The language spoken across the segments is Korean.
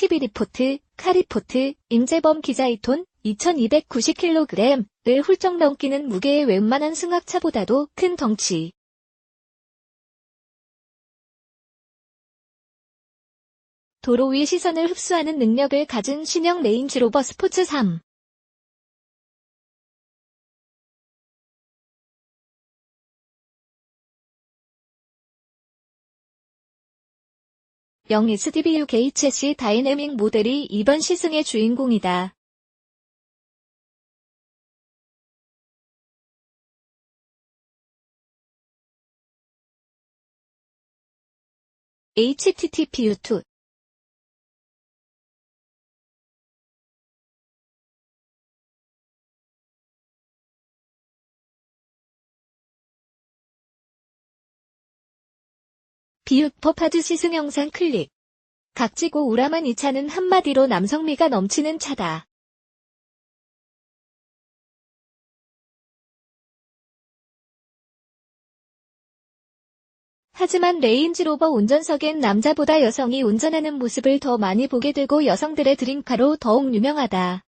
TV 리포트, 카리포트, 임재범 기자의 톤 2290kg을 훌쩍 넘기는 무게의 웬만한 승합차보다도 큰 덩치. 도로 위 시선을 흡수하는 능력을 가진 신형 레인지로버 스포츠 3. 영 SDBU 게이체시 다이내믹 모델이 이번 시승의 주인공이다. HTTPU2 비읍퍼파드 시승 영상 클릭. 각지고 우람한 이 차는 한마디로 남성미가 넘치는 차다. 하지만 레인지로버 운전석엔 남자보다 여성이 운전하는 모습을 더 많이 보게 되고 여성들의 드림카로 더욱 유명하다.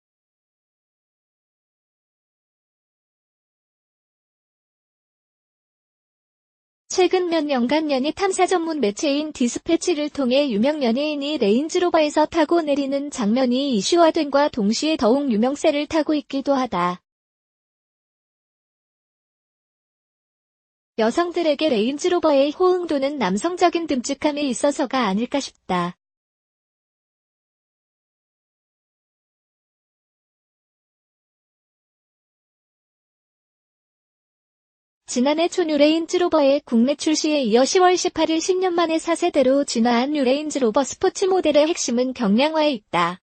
최근 몇 년간 연예 탐사 전문 매체인 디스패치를 통해 유명 연예인이 레인지로버에서 타고 내리는 장면이 이슈화된과 동시에 더욱 유명세를 타고 있기도 하다. 여성들에게 레인지로버의 호응도는 남성적인 듬직함에 있어서가 아닐까 싶다. 지난해 초 뉴레인지 로버의 국내 출시에 이어 10월 18일 10년 만에 4세대로 진화한 뉴레인지 로버 스포츠 모델의 핵심은 경량화에 있다.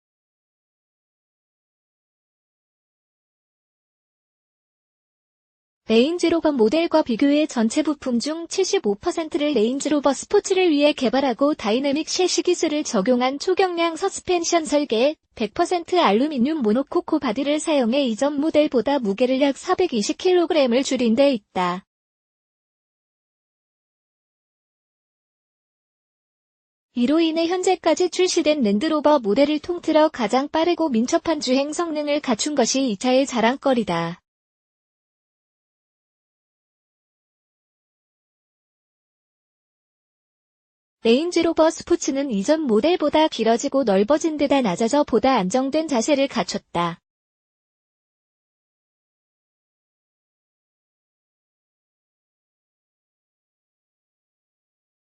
레인지로버 모델과 비교해 전체 부품 중 75%를 레인지로버 스포츠를 위해 개발하고 다이내믹 셰시 기술을 적용한 초경량 서스펜션 설계, 100% 알루미늄 모노코코 바디를 사용해 이전 모델보다 무게를 약 420kg을 줄인 데 있다. 이로 인해 현재까지 출시된 랜드로버 모델을 통틀어 가장 빠르고 민첩한 주행 성능을 갖춘 것이 이 차의 자랑거리다. 레인지로버 스포츠는 이전 모델보다 길어지고 넓어진 데다 낮아져 보다 안정된 자세를 갖췄다.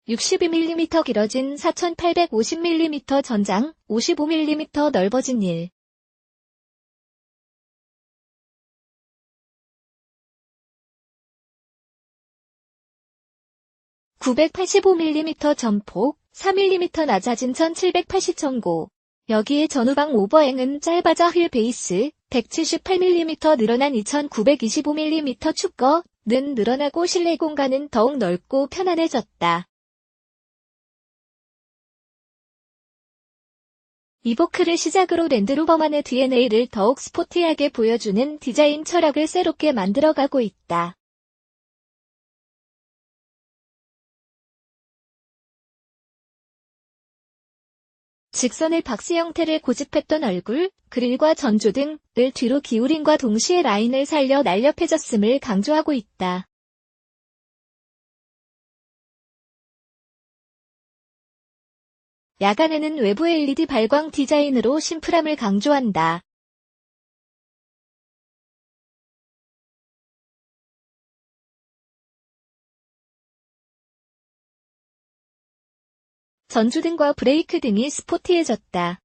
(62mm) 길어진 (4850mm) 전장 (55mm) 넓어진 1. 985mm 전폭, 4mm 낮아진 1780전고. 여기에 전후방 오버행은 짧아져 휠 베이스, 178mm 늘어난 2925mm 축거는 늘어나고 실내 공간은 더욱 넓고 편안해졌다. 이보크를 시작으로 랜드로버만의 DNA를 더욱 스포티하게 보여주는 디자인 철학을 새롭게 만들어가고 있다. 직선의 박스 형태를 고집했던 얼굴, 그릴과 전조 등을 뒤로 기울임과 동시에 라인을 살려 날렵해졌음을 강조하고 있다. 야간에는 외부 LED 발광 디자인으로 심플함을 강조한다. 전주등과 브레이크 등이 스포티해졌다.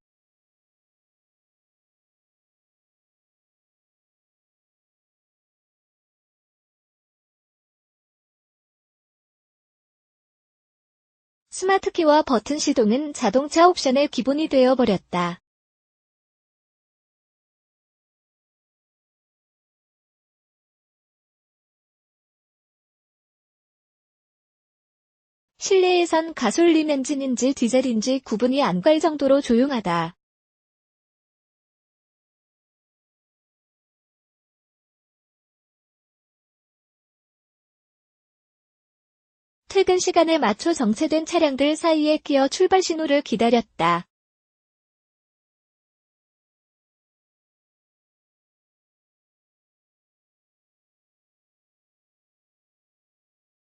스마트키와 버튼 시동은 자동차 옵션의 기본이 되어버렸다. 실내에선 가솔린 엔진인지 디젤인지 구분이 안 갈 정도로 조용하다. 퇴근 시간에 맞춰 정체된 차량들 사이에 끼어 출발 신호를 기다렸다.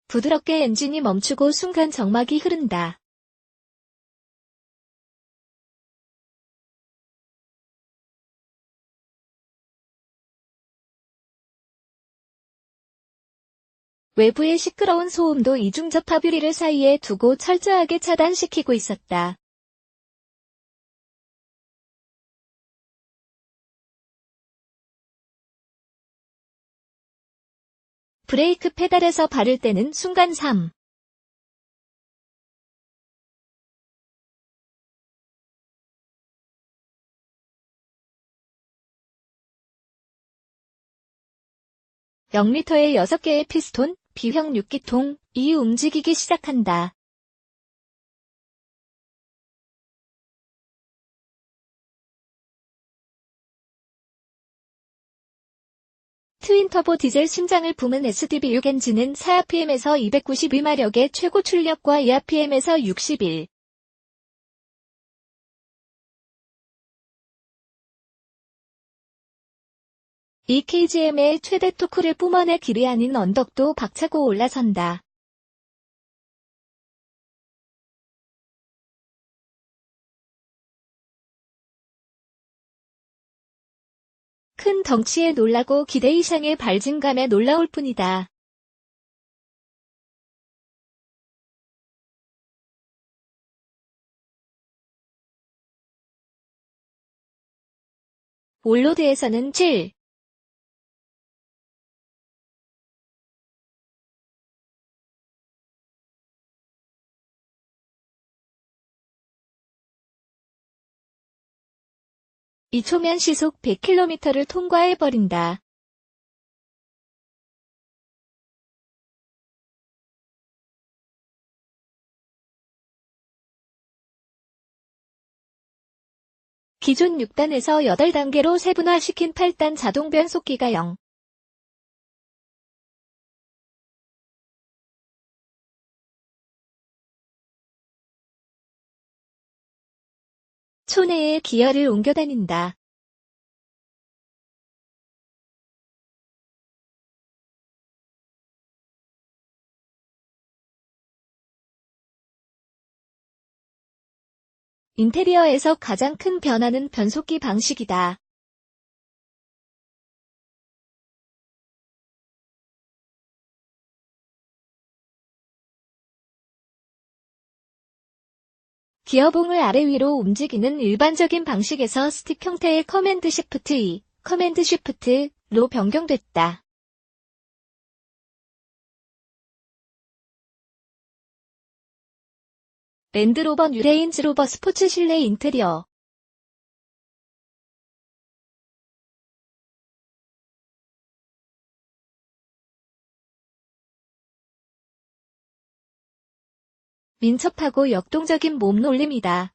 부드럽게 엔진이 멈추고 순간 정막이 흐른다. 외부의 시끄러운 소음도 이중접합 유리를 사이에 두고 철저하게 차단시키고 있었다. 브레이크 페달에서 바를 때는 순간 3. (0리터의) 6개의 피스톤, B형 6기통, 이 움직이기 시작한다. 트윈터보 디젤 심장을 품은 SDB6 엔진은 4rpm에서 292마력의 최고 출력과 2rpm에서 61. 이 KGM의 최대 토크를 뿜어내 길이 아닌 언덕도 박차고 올라선다. 큰 덩치에 놀라고 기대 이상의 발진감에 놀라울 뿐이다. 올로드에서는 7. 이 초면 시속 100km를 통과해버린다. 기존 6단에서 8단계로 세분화시킨 8단 자동 변속기가 0. 초내에 기어를 옮겨 다닌다. 인테리어에서 가장 큰 변화는 변속기 방식이다. 기어봉을 아래 위로 움직이는 일반적인 방식에서 스틱 형태의 커맨드 시프트 E, 커맨드 시프트 로 변경됐다. 랜드로버 뉴레인즈로버 스포츠 실내 인테리어 민첩하고 역동적인 몸놀림이다.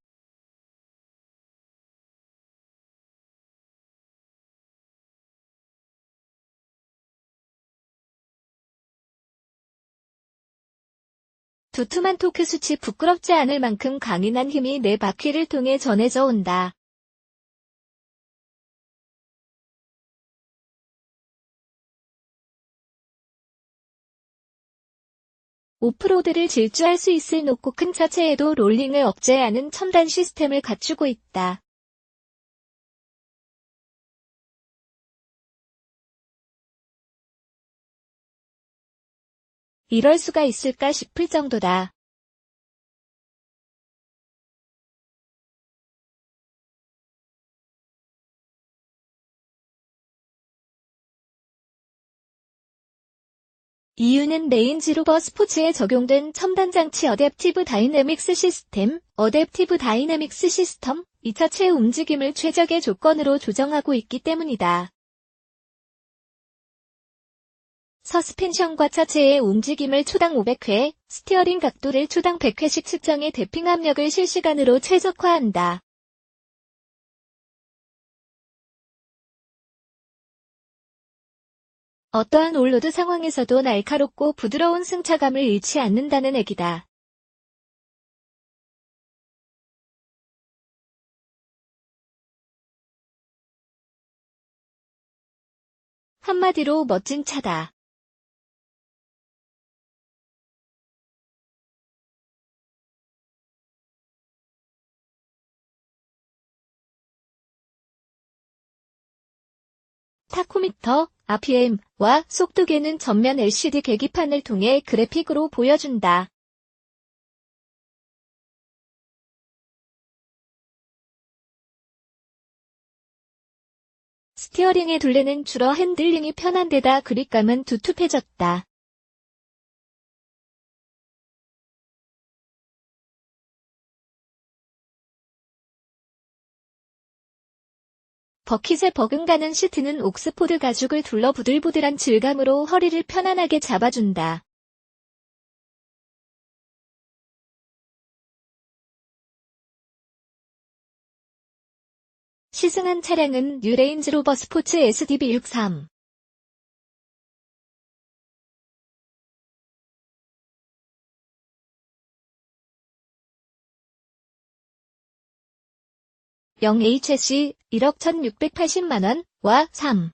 두툼한 토크 수치 부끄럽지 않을 만큼 강인한 힘이 내 바퀴를 통해 전해져 온다. 오프로드를 질주할 수 있을 높고 큰 차체에도 롤링을 억제하는 첨단 시스템을 갖추고 있다. 이럴 수가 있을까 싶을 정도다. 이유는 레인지 로버 스포츠에 적용된 첨단 장치 어댑티브 다이내믹스 시스템, 어댑티브 다이내믹스 시스템, 이 차체의 움직임을 최적의 조건으로 조정하고 있기 때문이다. 서스펜션과 차체의 움직임을 초당 500회, 스티어링 각도를 초당 100회씩 측정해 대핑 압력을 실시간으로 최적화한다. 어떠한 올로드 상황에서도 날카롭고 부드러운 승차감을 잃지 않는다는 애기다. 한마디로 멋진 차다. 타코미터 RPM과 속도계는 전면 LCD 계기판을 통해 그래픽으로 보여준다. 스티어링의 둘레는 줄어 핸들링이 편한 데다 그립감은 두툼해졌다. 버킷에 버금가는 시트는 옥스포드 가죽을 둘러 부들부들한 질감으로 허리를 편안하게 잡아준다. 시승한 차량은 뉴레인지로버 스포츠 SDB63. 영 HSC 1억 1680만원와 3.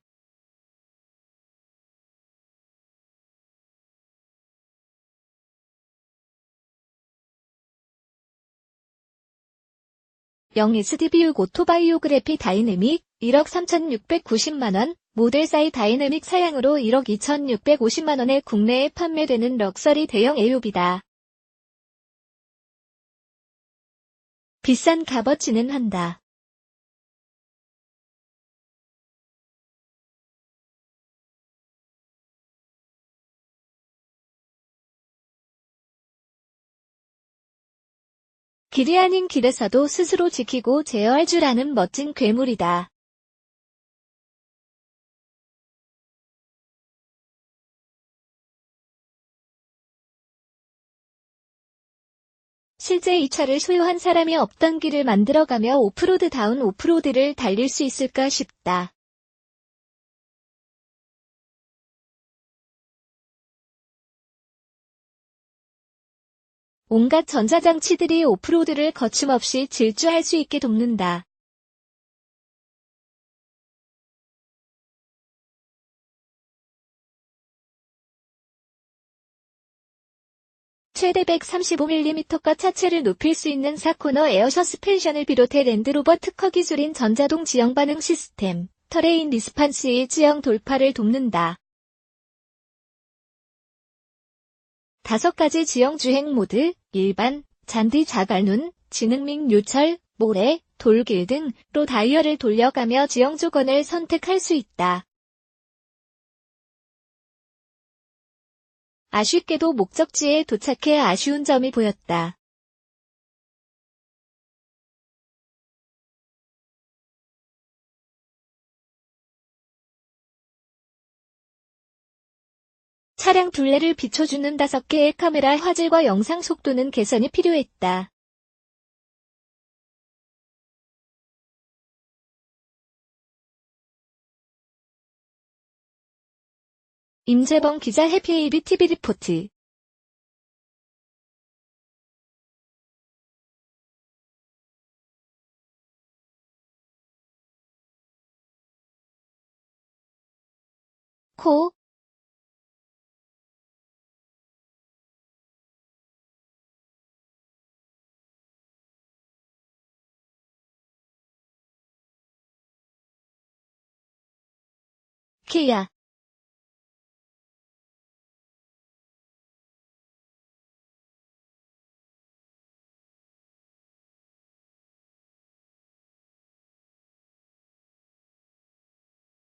영 SDB6 오토바이오그래피 다이내믹 1억 3690만원, 모델사이 다이내믹 사양으로 1억 2650만원에 국내에 판매되는 럭셔리 대형 AUV다. 비싼 값어치는 한다. 길이 아닌 길에서도 스스로 지키고 제어할 줄 아는 멋진 괴물이다. 실제 이 차를 소유한 사람이 없던 길을 만들어가며 오프로드다운 오프로드를 달릴 수 있을까 싶다. 온갖 전자장치들이 오프로드를 거침없이 질주할 수 있게 돕는다. 최대 135mm가 차체를 높일 수 있는 4코너 에어 서스펜션을 비롯해 랜드로버 특허 기술인 전자동 지형 반응 시스템, 터레인 리스판스의 지형 돌파를 돕는다. 다섯 가지 지형 주행 모드, 일반, 잔디 자갈눈, 지능밍 요철, 모래, 돌길 등로 다이얼을 돌려가며 지형 조건을 선택할 수 있다. 아쉽게도 목적지에 도착해 아쉬운 점이 보였다. 차량 둘레를 비춰주는 다섯 개의 카메라 화질과 영상 속도는 개선이 필요했다. 임재범 기자 해피에이비 TV 리포트 코 키야